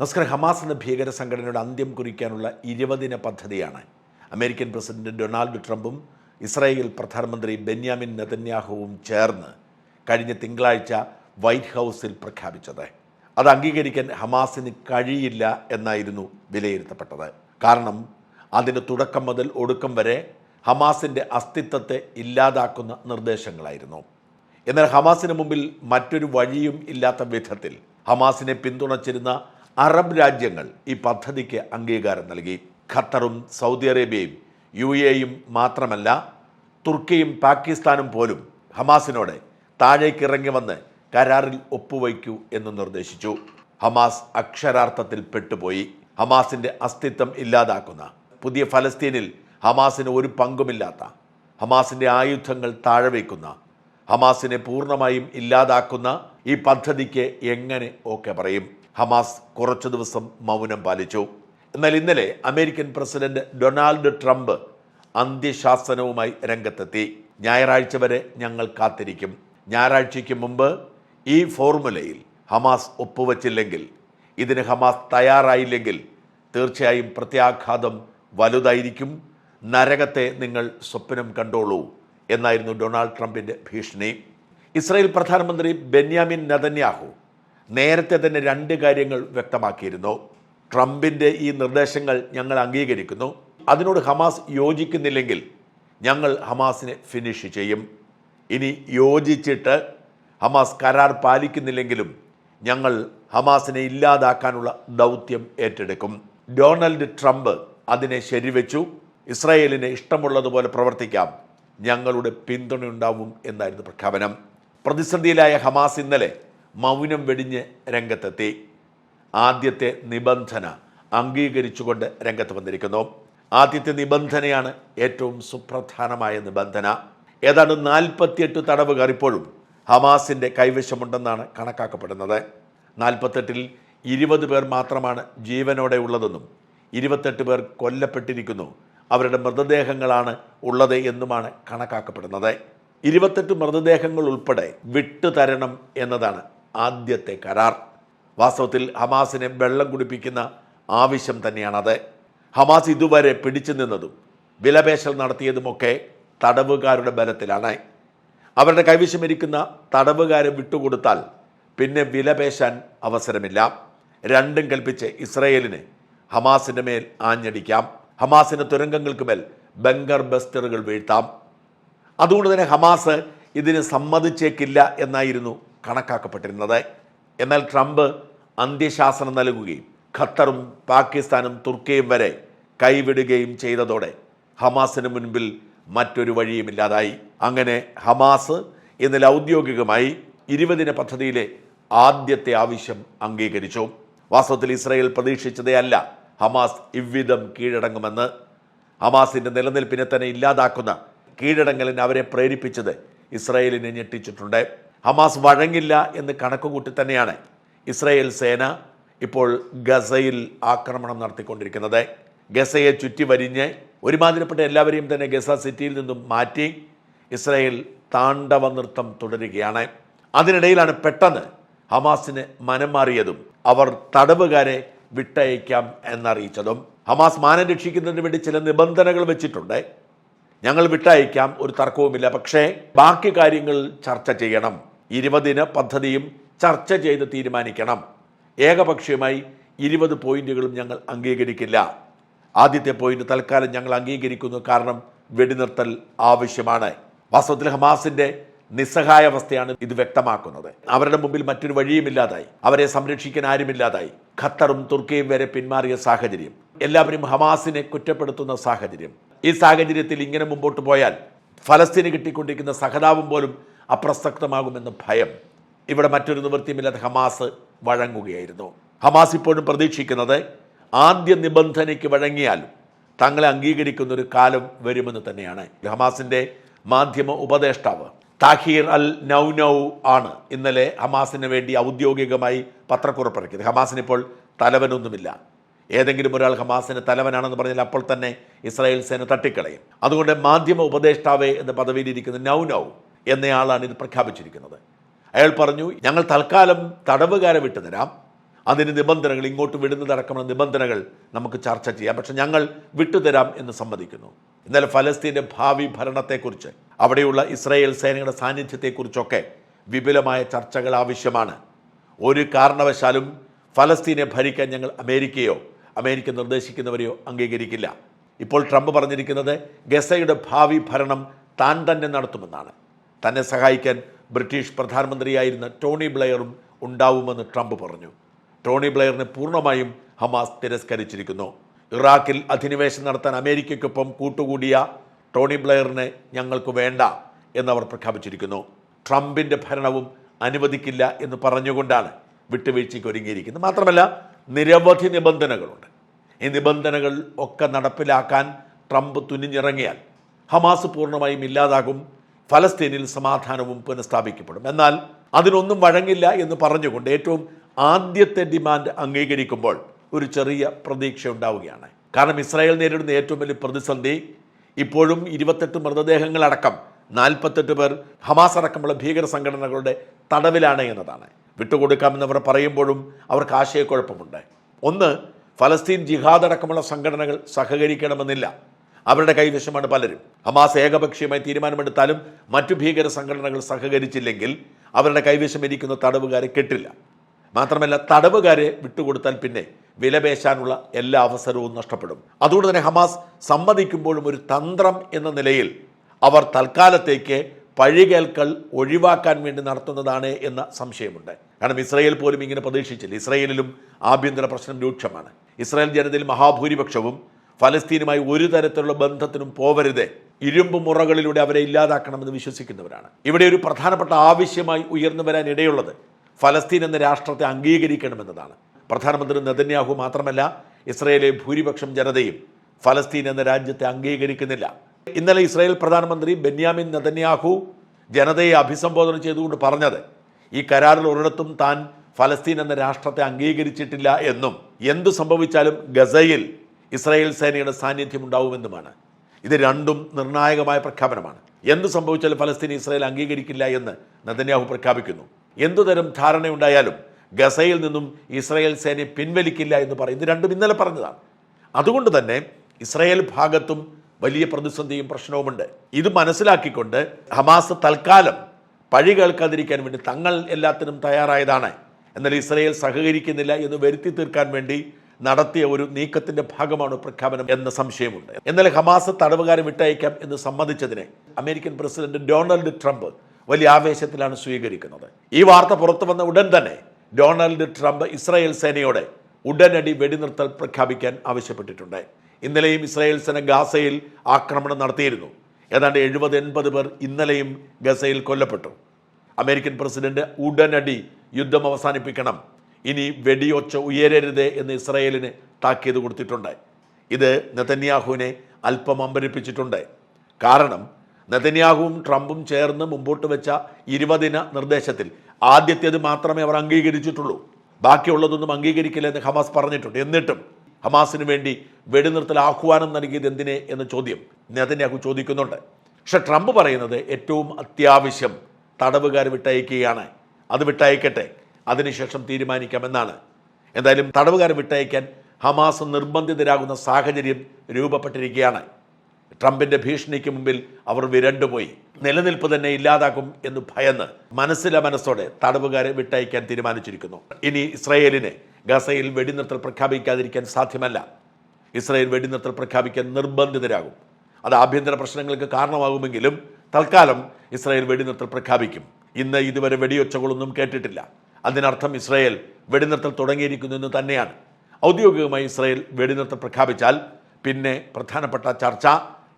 നസ്കർ Hamas എന്ന ഭീകര സംഘടനയുടെ അന്ത്യം കുറിക്കാനുള്ള ഇരുപതിന പദ്ധതിയാണ്. അമേരിക്കൻ പ്രസിഡന്റ് ഡൊണാൾഡ് ട്രംപും ഇസ്രായേൽ പ്രധാനമന്ത്രി ബെന്യാമിൻ നെതന്യാഹുവും ചേർന്ന് കഴിഞ്ഞ തിങ്കളാഴ്ച വൈറ്റ് ഹൗസിൽ പ്രഖ്യാപിച്ചത്. അത് അംഗീകരിക്കാൻ ഹമാസിന് കഴിയില്ല എന്നായിരുന്നു വിലയിരുത്തപ്പെട്ടത്. കാരണം അതിന് തുടക്കം മുതൽ ഒടുക്കം വരെ ഹമാസിന്റെ അസ്തിത്വത്തെ ഇല്ലാതാക്കുന്ന നിർദ്ദേശങ്ങളായിരുന്നു. എന്നാൽ ഹമാസിന് മുമ്പിൽ മറ്റൊരു വഴിയും ഇല്ലാത്ത വിധത്തിൽ ഹമാസിനെ പിന്തുണച്ചിരുന്ന അറബ് രാജ്യങ്ങൾ ഈ പദ്ധതിക്ക് അംഗീകാരം നൽകി. ഖത്തറും സൗദി അറേബ്യയും യു എയും മാത്രമല്ല തുർക്കിയും പാകിസ്ഥാനും പോലും ഹമാസിനോട് താഴേക്ക് ഇറങ്ങി വന്ന് കരാറിൽ ഒപ്പുവയ്ക്കൂ എന്ന് നിർദ്ദേശിച്ചു. ഹമാസ് അക്ഷരാർത്ഥത്തിൽ പെട്ടുപോയി. ഹമാസിന്റെ അസ്തിത്വം ഇല്ലാതാക്കുന്ന പുതിയ ഫലസ്തീനിൽ ഹമാസിന് ഒരു പങ്കുമില്ലാത്ത ഹമാസിന്റെ ആയുധങ്ങൾ താഴെ വയ്ക്കുന്ന ഹമാസിനെ പൂർണമായും ഇല്ലാതാക്കുന്ന ഈ പദ്ധതിക്ക് എങ്ങനെ ഓക്കെ പറയും? ഹമാസ് കുറച്ചു ദിവസം മൗനം പാലിച്ചു. എന്നാൽ ഇന്നലെ അമേരിക്കൻ പ്രസിഡന്റ് ഡൊണാൾഡ് ട്രംപ് അന്ത്യശാസനവുമായി രംഗത്തെത്തി. ഞായറാഴ്ച വരെ ഞങ്ങൾ കാത്തിരിക്കും. ഞായറാഴ്ചയ്ക്ക് മുമ്പ് ഈ ഫോർമുലയിൽ ഹമാസ് ഒപ്പുവച്ചില്ലെങ്കിൽ ഇതിന് ഹമാസ് തയ്യാറായില്ലെങ്കിൽ തീർച്ചയായും പ്രത്യാഘാതം വലുതായിരിക്കും. നരകത്തെ നിങ്ങൾ സ്വപ്നം കണ്ടോളൂ എന്നായിരുന്നു ഡൊണാൾഡ് ട്രംപിന്റെ ഭീഷണി. ഇസ്രായേൽ പ്രധാനമന്ത്രി ബെന്യാമിൻ നെതന്യാഹു നേരത്തെ തന്നെ രണ്ട് കാര്യങ്ങൾ വ്യക്തമാക്കിയിരുന്നു. ട്രംപിന്റെ ഈ നിർദ്ദേശങ്ങൾ ഞങ്ങൾ അംഗീകരിക്കുന്നു. അതിനോട് ഹമാസ് യോജിക്കുന്നില്ലെങ്കിൽ ഞങ്ങൾ ഹമാസിനെ ഫിനിഷ് ചെയ്യും. ഇനി യോജിച്ചിട്ട് ഹമാസ് കരാർ പാലിക്കുന്നില്ലെങ്കിലും ഞങ്ങൾ ഹമാസിനെ ഇല്ലാതാക്കാനുള്ള ദൗത്യം ഏറ്റെടുക്കും. ഡൊണാൾഡ് ട്രംപ് അതിനെ ശരിവെച്ചു. ഇസ്രായേലിന് ഇഷ്ടമുള്ളതുപോലെ പ്രവർത്തിക്കാം. ഞങ്ങളുടെ പിന്തുണയുണ്ടാവും എന്നായിരുന്നു പ്രഖ്യാപനം. പ്രതിസന്ധിയിലായ ഹമാസ് ഇന്നലെ മൗനം വെടിഞ്ഞ് രംഗത്തെത്തി. ആദ്യത്തെ നിബന്ധന അംഗീകരിച്ചുകൊണ്ട് രംഗത്ത് വന്നിരിക്കുന്നു. ആദ്യത്തെ നിബന്ധനയാണ് ഏറ്റവും സുപ്രധാനമായ നിബന്ധന. ഏതാണ്ട് നാൽപ്പത്തിയെട്ട് തടവുകാർ ഇപ്പോഴും ഹമാസിന്റെ കൈവശമുണ്ടെന്നാണ് കണക്കാക്കപ്പെടുന്നത്. നാൽപ്പത്തെട്ടിൽ ഇരുപത് പേർ മാത്രമാണ് ജീവനോടെ ഉള്ളതെന്നും ഇരുപത്തെട്ട് പേർ കൊല്ലപ്പെട്ടിരിക്കുന്നു. അവരുടെ മൃതദേഹങ്ങളാണ് ഉള്ളത് എന്നുമാണ് കണക്കാക്കപ്പെടുന്നത്. ഇരുപത്തെട്ട് മൃതദേഹങ്ങൾ ഉൾപ്പെടെ വിട്ടുതരണം എന്നതാണ് ആദ്യത്തെ കരാർ. വാസ്തവത്തിൽ ഹമാസിനെ വെള്ളം കുടിപ്പിക്കുന്ന ആവശ്യം തന്നെയാണത്. ഹമാസ് ഇതുവരെ പിടിച്ചു നിന്നതും വിലപേശൽ നടത്തിയതുമൊക്കെ തടവുകാരുടെ ബലത്തിലാണ്. അവരുടെ കൈവശമിരിക്കുന്ന തടവുകാരെ വിട്ടുകൊടുത്താൽ പിന്നെ വിലപേശാൻ അവസരമില്ല. രണ്ടും കൽപ്പിച്ച് ഇസ്രയേലിന് ഹമാസിന്റെ മേൽ ആഞ്ഞടിക്കാം. ഹമാസിന്റെ തുരങ്കങ്ങൾക്ക് മേൽ ബങ്കർ ബസ്റ്ററുകൾ വീഴ്ത്താം. അതുകൊണ്ട് തന്നെ ഹമാസ് ഇതിന് സമ്മതിച്ചേക്കില്ല എന്നായിരുന്നു കണക്കാക്കപ്പെട്ടിരുന്നത്. എന്നാൽ ട്രംപ് അന്ത്യശാസനം നൽകുകയും ഖത്തറും പാകിസ്ഥാനും തുർക്കിയും വരെ കൈവിടുകയും ചെയ്തതോടെ ഹമാസിന് മുൻപിൽ മറ്റൊരു വഴിയുമില്ലാതായി അങ്ങനെ ഹമാസ് ഇന്നലെ ഔദ്യോഗികമായി ഇരുപതിന പദ്ധതിയിലെ ആദ്യത്തെ ആവശ്യം അംഗീകരിച്ചു. വാസ്തവത്തിൽ ഇസ്രായേൽ പ്രതീക്ഷിച്ചതേ അല്ല ഹമാസ് ഇവ്വിധം കീഴടങ്ങുമെന്ന്. ഹമാസിന്റെ നിലനിൽപ്പിനെ തന്നെ ഇല്ലാതാക്കുന്ന കീഴടങ്ങലിന് അവരെ പ്രേരിപ്പിച്ചത് ഇസ്രായേലിനെ ഞെട്ടിച്ചിട്ടുണ്ട്. ഹമാസ് വഴങ്ങില്ല എന്ന് കണക്കുകൂട്ടി തന്നെയാണ് ഇസ്രയേൽ സേന ഇപ്പോൾ ഗസയിൽ ആക്രമണം നടത്തിക്കൊണ്ടിരിക്കുന്നത്. ഗസയെ ചുറ്റി വരിഞ്ഞ് ഒരുമാതിരിപ്പെട്ട എല്ലാവരെയും തന്നെ ഗസ സിറ്റിയിൽ നിന്നും മാറ്റി ഇസ്രയേൽ താണ്ഡവ നൃത്തം തുടരുകയാണ്. അതിനിടയിലാണ് പെട്ടെന്ന് ഹമാസിന് മനം മാറിയതും അവർ തടവുകാരെ വിട്ടയക്കാം എന്നറിയിച്ചതും. ഹമാസ് മാനം രക്ഷിക്കുന്നതിന് വേണ്ടി ചില നിബന്ധനകൾ വെച്ചിട്ടുണ്ട്. ഞങ്ങൾ വിട്ടയക്കാം ഒരു തർക്കവുമില്ല. പക്ഷേ ബാക്കി കാര്യങ്ങൾ ചർച്ച ചെയ്യണം. ഇരുപതിന് പദ്ധതിയും ചർച്ച ചെയ്ത് തീരുമാനിക്കണം. ഏകപക്ഷീയമായി ഇരുപത് പോയിന്റുകളും ഞങ്ങൾ അംഗീകരിക്കില്ല. ആദ്യത്തെ പോയിന്റ് തൽക്കാലം ഞങ്ങൾ അംഗീകരിക്കുന്നു. കാരണം വെടിനിർത്തൽ ആവശ്യമാണ്. വാസ്തവത്തിൽ ഹമാസിന്റെ നിസ്സഹായാവസ്ഥയാണ് ഇത് വ്യക്തമാക്കുന്നത്. അവരുടെ മുമ്പിൽ മറ്റൊരു വഴിയുമില്ലാതായി അവരെ സംരക്ഷിക്കാൻ ആരുമില്ലാതായി ഖത്തറും തുർക്കിയും വരെ പിന്മാറിയ സാഹചര്യം. എല്ലാവരും ഹമാസിനെ കുറ്റപ്പെടുത്തുന്ന സാഹചര്യം. ഈ സാഹചര്യത്തിൽ ഇങ്ങനെ മുമ്പോട്ട് പോയാൽ ഫലസ്തീന് കിട്ടിക്കൊണ്ടിരിക്കുന്ന സഹതാപം പോലും അപ്രസക്തമാകുമെന്ന് ഭയം. ഇവിടെ മറ്റൊരു നിവൃത്തിയുമില്ലാതെ ഹമാസ് വഴങ്ങുകയായിരുന്നു. ഹമാസ് ഇപ്പോഴും പ്രതീക്ഷിക്കുന്നത് ആദ്യ നിബന്ധനയ്ക്ക് വഴങ്ങിയാലും തങ്ങളെ അംഗീകരിക്കുന്ന ഒരു കാലം വരുമെന്ന് തന്നെയാണ്. ഹമാസിന്റെ മാധ്യമ ഉപദേഷ്ടാവ് താഹീർ അൽ നൗനൗ ആണ് ഇന്നലെ ഹമാസിന് വേണ്ടി ഔദ്യോഗികമായി പത്രക്കുറിപ്പിറക്കിയത് ഹമാസിനിപ്പോൾ തലവനൊന്നുമില്ല. ഏതെങ്കിലും ഒരാൾ ഹമാസിന് തലവനാണെന്ന് പറഞ്ഞാൽ അപ്പോൾ തന്നെ ഇസ്രായേൽ സേന തട്ടിക്കളയും. അതുകൊണ്ട് മാധ്യമ ഉപദേഷ്ടാവേ എന്ന പദവിയിലിരിക്കുന്ന നൗ നൗ എന്നയാളാണ് ഇത് പ്രഖ്യാപിച്ചിരിക്കുന്നത്. അയാൾ പറഞ്ഞു ഞങ്ങൾ തൽക്കാലം തടവുകാരെ വിട്ടുതരാം അതിന് നിബന്ധനകൾ ഇങ്ങോട്ട് വിടുന്നതടക്കമുള്ള നിബന്ധനകൾ നമുക്ക് ചർച്ച ചെയ്യാം. പക്ഷെ ഞങ്ങൾ വിട്ടുതരാം എന്ന് സമ്മതിക്കുന്നു. ഇന്നലെ ഫലസ്തീന്റെ ഭാവി ഭരണത്തെക്കുറിച്ച് അവിടെയുള്ള ഇസ്രായേൽ സേനയുടെ സാന്നിധ്യത്തെക്കുറിച്ചൊക്കെ വിപുലമായ ചർച്ചകൾ ആവശ്യമാണ്. ഒരു കാരണവശാലും ഫലസ്തീനെ ഭരിക്കാൻ ഞങ്ങൾ അമേരിക്കയോ അമേരിക്ക നിർദ്ദേശിക്കുന്നവരെയോ അംഗീകരിക്കില്ല. ഇപ്പോൾ ട്രംപ് പറഞ്ഞിരിക്കുന്നത് ഗസയുടെ ഭാവി ഭരണം താൻ തന്നെ നടത്തുമെന്നാണ്. തന്നെ സഹായിക്കാൻ ബ്രിട്ടീഷ് പ്രധാനമന്ത്രിയായിരുന്ന ടോണി ബ്ലെയറും ഉണ്ടാവുമെന്ന് ട്രംപ് പറഞ്ഞു. ടോണി ബ്ലെയറിനെ പൂർണമായും ഹമാസ് തിരസ്കരിച്ചിരിക്കുന്നു. ഇറാഖിൽ അധിനിവേശം നടത്താൻ അമേരിക്കയ്ക്കൊപ്പം കൂട്ടുകൂടിയ ടോണി ബ്ലെയറിനെ ഞങ്ങൾക്ക് വേണ്ട എന്നവർ പ്രഖ്യാപിച്ചിരിക്കുന്നു. ട്രംപിന്റെ ഭരണവും അനുവദിക്കില്ല എന്ന് പറഞ്ഞുകൊണ്ടാണ് വിട്ടുവീഴ്ചയ്ക്ക് ഒരുങ്ങിയിരിക്കുന്നത്. മാത്രമല്ല നിരവധി നിബന്ധനകളുണ്ട്. ഈ നിബന്ധനകൾ ഒക്കെ നടപ്പിലാക്കാൻ ട്രംപ് തുനിഞ്ഞിറങ്ങിയാൽ ഹമാസ് പൂർണമായും ഇല്ലാതാകും ഫലസ്തീനിൽ സമാധാനവും പുനഃസ്ഥാപിക്കപ്പെടും. എന്നാൽ അതിനൊന്നും വഴങ്ങില്ല എന്ന് പറഞ്ഞുകൊണ്ട് ഏറ്റവും ആദ്യത്തെ ഡിമാൻഡ് അംഗീകരിക്കുമ്പോൾ ഒരു ചെറിയ പ്രതീക്ഷ ഉണ്ടാവുകയാണ്. കാരണം ഇസ്രായേൽ നേരിടുന്ന ഏറ്റവും വലിയ പ്രതിസന്ധി ഇപ്പോഴും ഇരുപത്തെട്ട് മൃതദേഹങ്ങളടക്കം നാൽപ്പത്തെട്ട് പേർ ഹമാസ് അടക്കമുള്ള ഭീകര സംഘടനകളുടെ തടവിലാണ് എന്നതാണ്. വിട്ടുകൊടുക്കാമെന്നവർ പറയുമ്പോഴും അവർക്ക് ആശയക്കുഴപ്പമുണ്ട് ഒന്ന് ഫലസ്തീൻ ജിഹാദ് അടക്കമുള്ള സംഘടനകൾ സഹകരിക്കണമെന്നില്ല. അവരുടെ കൈവശമാണ് പലരും. ഹമാസ് ഏകപക്ഷീയമായി തീരുമാനമെടുത്താലും മറ്റു ഭീകര സംഘടനകൾ സഹകരിച്ചില്ലെങ്കിൽ അവരുടെ കൈവശം ഇരിക്കുന്ന തടവുകാരെ കെട്ടില്ല. മാത്രമല്ല തടവുകാരെ വിട്ടുകൊടുത്താൽ പിന്നെ വിലപേശാനുള്ള എല്ലാ അവസരവും നഷ്ടപ്പെടും. അതുകൊണ്ട് തന്നെ ഹമാസ് സമ്മതിക്കുമ്പോഴും ഒരു തന്ത്രം എന്ന നിലയിൽ അവർ തൽക്കാലത്തേക്ക് പഴികേൽക്കൽ ഒഴിവാക്കാൻ വേണ്ടി നടത്തുന്നതാണ് എന്ന സംശയമുണ്ട്. കാരണം ഇസ്രയേൽ പോലും ഇങ്ങനെ പ്രതീക്ഷിച്ചില്ല. ഇസ്രയേലിലും ആഭ്യന്തര പ്രശ്നം രൂക്ഷമാണ്. ഇസ്രായേൽ ജനതയിൽ മഹാഭൂരിപക്ഷവും ഫലസ്തീനുമായി ഒരു തരത്തിലുള്ള ബന്ധത്തിനും പോവരുത്. ഇരുമ്പ് മുറകളിലൂടെ അവരെ ഇല്ലാതാക്കണമെന്ന് വിശ്വസിക്കുന്നവരാണ്. ഇവിടെ ഒരു പ്രധാനപ്പെട്ട ആവശ്യമായി ഉയർന്നു വരാൻ ഇടയുള്ളത് ഫലസ്തീൻ എന്ന രാഷ്ട്രത്തെ അംഗീകരിക്കണമെന്നതാണ്. പ്രധാനമന്ത്രി നെതന്യാഹു മാത്രമല്ല ഇസ്രയേലിലെ ഭൂരിപക്ഷം ജനതയും ഫലസ്തീൻ എന്ന രാജ്യത്തെ അംഗീകരിക്കുന്നില്ല. ഇന്നലെ ഇസ്രായേൽ പ്രധാനമന്ത്രി ബെന്യാമിൻ നതന്യാഹു ജനതയെ അഭിസംബോധന ചെയ്തുകൊണ്ട് പറഞ്ഞത് ഈ കരാറിൽ ഒരിടത്തും താൻ ഫലസ്തീൻ എന്ന രാഷ്ട്രത്തെ അംഗീകരിച്ചിട്ടില്ല എന്നും. എന്തു സംഭവിച്ചാലും ഗസയിൽ ഇസ്രായേൽ സേനയുടെ സാന്നിധ്യം ഉണ്ടാവുമെന്നുമാണ്. ഇത് രണ്ടും നിർണായകമായ പ്രഖ്യാപനമാണ്. എന്തു സംഭവിച്ചാലും ഫലസ്തീൻ ഇസ്രായേൽ അംഗീകരിക്കില്ല എന്ന് നതന്യാഹു പ്രഖ്യാപിക്കുന്നു. എന്തുതരം ധാരണയുണ്ടായാലും ഗസയിൽ നിന്നും ഇസ്രായേൽ സേനയെ പിൻവലിക്കില്ല എന്ന് പറയും. ഇത് രണ്ടും ഇന്നലെ പറഞ്ഞതാണ്. അതുകൊണ്ട് തന്നെ ഇസ്രായേൽ ഭാഗത്തും വലിയ പ്രതിസന്ധിയും പ്രശ്നവുമുണ്ട്. ഇത് മനസ്സിലാക്കിക്കൊണ്ട് ഹമാസ് തൽക്കാലം പഴി കേൾക്കാതിരിക്കാൻ വേണ്ടി തങ്ങൾ എല്ലാത്തിനും തയ്യാറായതാണ്. എന്നാൽ ഇസ്രയേൽ സഹകരിക്കുന്നില്ല എന്ന് വരുത്തി തീർക്കാൻ വേണ്ടി നടത്തിയ ഒരു നീക്കത്തിന്റെ ഭാഗമാണ് പ്രഖ്യാപനം എന്ന സംശയമുണ്ട്. എന്നാൽ ഹമാസ് തടവുകാരെ വിട്ടയക്കാം എന്ന് സമ്മതിച്ചതിനെ അമേരിക്കൻ പ്രസിഡന്റ് ഡൊണാൾഡ് ട്രംപ് വലിയ ആവേശത്തിലാണ് സ്വീകരിക്കുന്നത്. ഈ വാർത്ത പുറത്തു വന്ന ഉടൻ തന്നെ ഡൊണാൾഡ് ട്രംപ് ഇസ്രായേൽ സേനയോടെ ഉടനടി വെടിനിർത്തൽ പ്രഖ്യാപിക്കാൻ ആവശ്യപ്പെട്ടിട്ടുണ്ട്. ഇന്നലെയും ഇസ്രായേൽ സേന ഗാസയിൽ ആക്രമണം നടത്തിയിരുന്നു. ഏതാണ്ട് എഴുപത് എൺപത് പേർ ഇന്നലെയും ഗസയിൽ കൊല്ലപ്പെട്ടു. അമേരിക്കൻ പ്രസിഡന്റ് ഉടനടി യുദ്ധം അവസാനിപ്പിക്കണം. ഇനി വെടിയൊച്ച ഉയരരുത് എന്ന് ഇസ്രായേലിന് താക്കീത് കൊടുത്തിട്ടുണ്ട്. ഇത് നെതന്യാഹുവിനെ അല്പം അമ്പരിപ്പിച്ചിട്ടുണ്ട്. കാരണം നെതന്യാഹുവും ട്രംപും ചേർന്ന് മുമ്പോട്ട് വെച്ച ഇരുപതിന നിർദ്ദേശത്തിൽ ആദ്യത്തേത് മാത്രമേ അവർ അംഗീകരിച്ചിട്ടുള്ളൂ. ബാക്കിയുള്ളതൊന്നും അംഗീകരിക്കില്ലെന്ന് ഹമാസ് പറഞ്ഞിട്ടുണ്ട്. എന്നിട്ടും ഹമാസിന് വേണ്ടി വെടിനിർത്തൽ ആഹ്വാനം നൽകിയത് എന്തിനെ എന്ന ചോദ്യം നെതന്യാഹു ചോദിക്കുന്നുണ്ട്. പക്ഷെ ട്രംപ് പറയുന്നത് ഏറ്റവും അത്യാവശ്യം തടവുകാർ വിട്ടയക്കുകയാണ്. അത് വിട്ടയക്കട്ടെ. അതിനുശേഷം തീരുമാനിക്കാമെന്നാണ്. എന്തായാലും തടവുകാരെ വിട്ടയക്കാൻ ഹമാസ് നിർബന്ധിതരാകുന്ന സാഹചര്യം രൂപപ്പെട്ടിരിക്കുകയാണ്. ട്രംപിന്റെ ഭീഷണിക്ക് മുമ്പിൽ അവർ വിരണ്ടുപോയി. നിലനിൽപ്പ് തന്നെ ഇല്ലാതാക്കും എന്ന് ഭയന്ന് മനസ്സിലെ മനസ്സോടെ തടവുകാരെ വിട്ടയക്കാൻ തീരുമാനിച്ചിരിക്കുന്നു. ഇനി ഇസ്രയേലിനെ ഗസയിൽ വെടിനിർത്തൽ പ്രഖ്യാപിക്കാതിരിക്കാൻ സാധ്യമല്ല. ഇസ്രായേൽ വെടിനിർത്തൽ പ്രഖ്യാപിക്കാൻ നിർബന്ധിതരാകും. അത് ആഭ്യന്തര പ്രശ്നങ്ങൾക്ക് കാരണമാകുമെങ്കിലും തൽക്കാലം ഇസ്രായേൽ വെടിനിർത്തൽ പ്രഖ്യാപിക്കും. ഇന്ന് ഇതുവരെ വെടിയൊച്ചകളൊന്നും കേട്ടിട്ടില്ല. അതിനർത്ഥം ഇസ്രായേൽ വെടിനിർത്തൽ തുടങ്ങിയിരിക്കുന്നു എന്ന് തന്നെയാണ്. ഔദ്യോഗികമായി ഇസ്രായേൽ വെടിനിർത്തൽ പ്രഖ്യാപിച്ചാൽ പിന്നെ പ്രധാനപ്പെട്ട ചർച്ച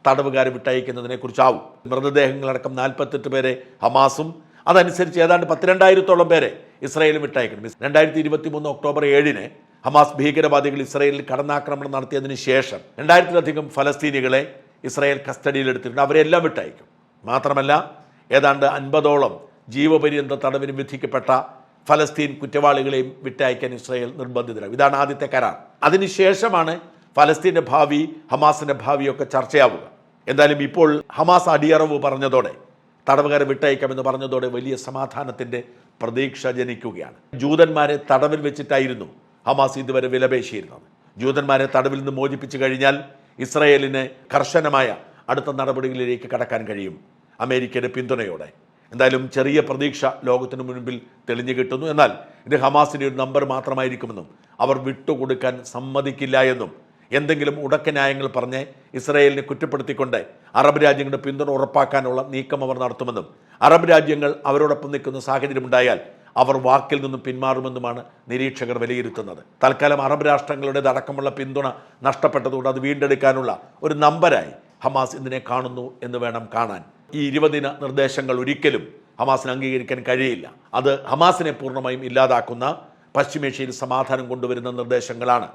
തടവുകാരെ വിട്ടയക്കുന്നതിനെ കുറിച്ചാവും മൃതദേഹങ്ങളടക്കം നാൽപ്പത്തെട്ട് പേരെ ഹമാസും അതനുസരിച്ച് ഏതാണ്ട് പത്തിരണ്ടായിരത്തോളം പേരെ ഇസ്രായേലും വിട്ടയക്കണം രണ്ടായിരത്തി ഇരുപത്തി മൂന്ന് ഒക്ടോബർ ഏഴിന് ഹമാസ് ഭീകരവാദികൾ ഇസ്രായേലിൽ കടന്നാക്രമണം നടത്തിയതിന് ശേഷം രണ്ടായിരത്തിലധികം ഫലസ്തീനികളെ ഇസ്രായേൽ കസ്റ്റഡിയിലെടുത്തിട്ടുണ്ട്. അവരെല്ലാം വിട്ടയക്കും. മാത്രമല്ല ഏതാണ്ട് അൻപതോളം ജീവപര്യന്ത തടവിന് വിധിക്കപ്പെട്ട ഫലസ്തീൻ കുറ്റവാളികളെയും വിട്ടയക്കാൻ ഇസ്രായേൽ നിർബന്ധിതരാകും. ഇതാണ് ആദ്യത്തെ കരാർ. അതിനുശേഷമാണ് ഫലസ്തീന്റെ ഭാവി ഹമാസിന്റെ ഭാവിയൊക്കെ ചർച്ചയാവുക. എന്തായാലും ഇപ്പോൾ ഹമാസ് അടിയറവ് പറഞ്ഞതോടെ തടവുകാരെ വിട്ടയക്കാമെന്ന് പറഞ്ഞതോടെ വലിയ സമാധാനത്തിന്റെ പ്രതീക്ഷ ജനിക്കുകയാണ്. ജൂതന്മാരെ തടവിൽ വെച്ചിട്ടായിരുന്നു ഹമാസ് ഇതുവരെ വിലപേശിയിരുന്നത്. ജൂതന്മാരെ തടവിൽ നിന്ന് മോചിപ്പിച്ചു കഴിഞ്ഞാൽ ഇസ്രയേലിന് കർശനമായ അടുത്ത നടപടികളിലേക്ക് കടക്കാൻ കഴിയും അമേരിക്കയുടെ പിന്തുണയോടെ. എന്തായാലും ചെറിയ പ്രതീക്ഷ ലോകത്തിനു മുൻപിൽ തെളിഞ്ഞു കിട്ടുന്നു. എന്നാൽ ഇത് ഹമാസിന്റെ ഒരു നമ്പർ മാത്രമായിരിക്കുമെന്നും അവർ വിട്ടുകൊടുക്കാൻ സമ്മതിക്കില്ല എന്നും എന്തെങ്കിലും ഉടക്ക ന്യായങ്ങൾ പറഞ്ഞ് ഇസ്രായേലിനെ കുറ്റപ്പെടുത്തിക്കൊണ്ട് അറബ് രാജ്യങ്ങളുടെ പിന്തുണ ഉറപ്പാക്കാനുള്ള നീക്കം അവർ നടത്തുമെന്നും അറബ് രാജ്യങ്ങൾ അവരോടൊപ്പം നിൽക്കുന്ന സാഹചര്യമുണ്ടായാൽ അവർ വാക്കിൽ നിന്നും പിന്മാറുമെന്നുമാണ് നിരീക്ഷകർ വിലയിരുത്തുന്നത്. തൽക്കാലം അറബ് രാഷ്ട്രങ്ങളുടെ അടക്കമുള്ള പിന്തുണ നഷ്ടപ്പെട്ടതുകൊണ്ട് അത് വീണ്ടെടുക്കാനുള്ള ഒരു നമ്പരായി ഹമാസ് ഇതിനെ കാണുന്നു എന്ന് വേണം കാണാൻ. ഈ ഇരുപതിന നിർദ്ദേശങ്ങൾ ഒരിക്കലും ഹമാസിന് അംഗീകരിക്കാൻ കഴിയില്ല. അത് ഹമാസിനെ പൂർണമായും ഇല്ലാതാക്കുന്ന പശ്ചിമേഷ്യയിൽ സമാധാനം കൊണ്ടുവരുന്ന നിർദ്ദേശങ്ങളാണ്.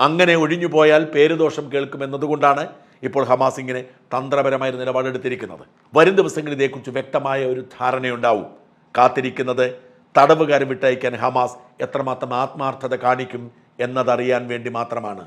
അങ്ങനെ ഒഴിഞ്ഞു പോയാൽ പേരുദോഷം കേൾക്കുമെന്നതുകൊണ്ടാണ് ഇപ്പോൾ ഹമാസ് ഇങ്ങനെ തന്ത്രപരമായ നിലപാടെടുത്തിരിക്കുന്നത് വരും ദിവസങ്ങളിൽ ഇതേക്കുറിച്ച് വ്യക്തമായ ഒരു ധാരണയുണ്ടാവും. കാത്തിരിക്കുന്നത് തടവുകാരെ വിട്ടയക്കാൻ ഹമാസ് എത്രമാത്രം ആത്മാർത്ഥത കാണിക്കും എന്നതറിയാൻ വേണ്ടി മാത്രമാണ്.